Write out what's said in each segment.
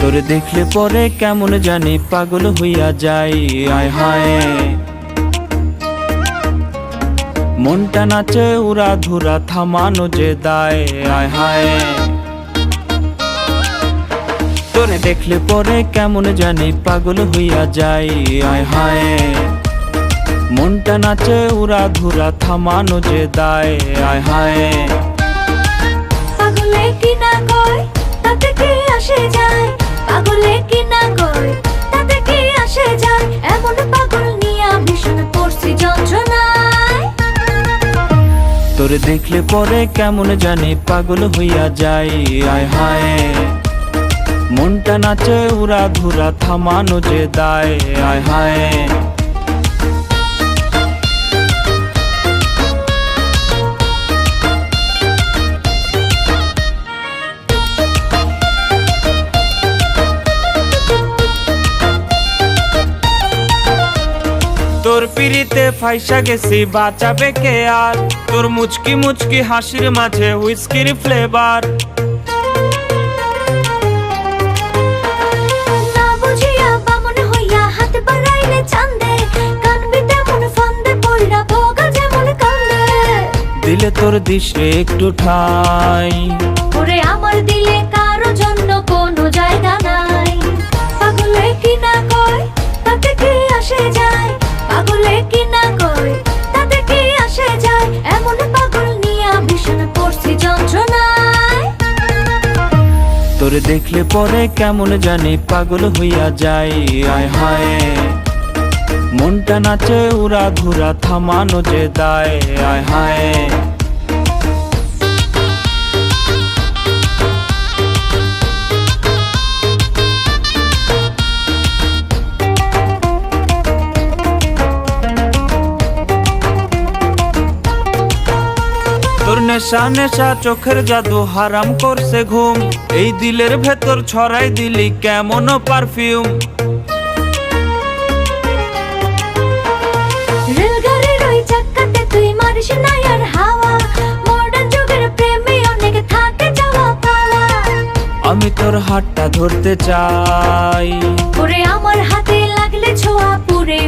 তোরে দেখলে পরে কেমন জানি পাগল হইয়া যাই। আয় হায়। মনটা নাচে, উড়া ধুরা, থামানো যে দায়। আয় হায়। তোরে দেখলে পরে কেমন জানি পাগল হইয়া যাই। আয় হায়। মনটা নাচে, উড়া ধুরা, থামানো যে দায়। আয় হায়। পাগলে কি না কয়, তাতে কি আসে যায়? তোরে দেখলে পরে কেমন জানি পাগল হইয়া যাই আয় হায়, মনটা নাচে উড়া ধুরা থামানো যে দায়। আয় হায় তোর পিড়িতে ফাইসা গেছি বাঁচাবে কে আর? তোর মুচকি মুচকি হাসির মাঝে হুইস্কির ফ্লেভার। দিলে তোর দিশে একটু ঠাই। আমার দিলে কারও তোরে দেখলে পরে কেমন জানি পাগল হইয়া যাই আয় হায়, মনটা নাচে উড়া ঘুরা থামানো যে দায়। আয় হায় নেশা নেশা চোখের জাদু হারাম করছে ঘুম। এই দিলের ভেতর ছড়াই দিলি কেমন পারফিউম? রেলগাড়ির ওই চাক্কাতে তুই মারিস না আর হাওয়া। মডার্ন যুগের প্রেমে অনেক থাকে যাওয়া পাওয়া আমি তোর হাতটা ধরতে চাই। ওরে আমার হাতে লাগলে ছোঁয়া পুরে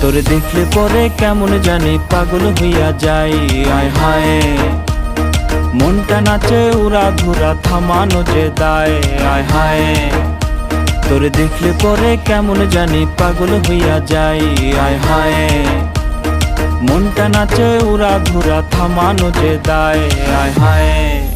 তোরে দেখলে পরে কেমন জানি পাগল হইয়া যাই। আয় হায়, মনটা নাচে, উড়া ধুরা থামানো যে দায়। আয় হায়, তোরে দেখলে পরে কেমন জানি পাগল হইয়া যাই। আয় হায়, মনটা নাচে, উড়া ধুরা থামানো যে দায়। আয় হায়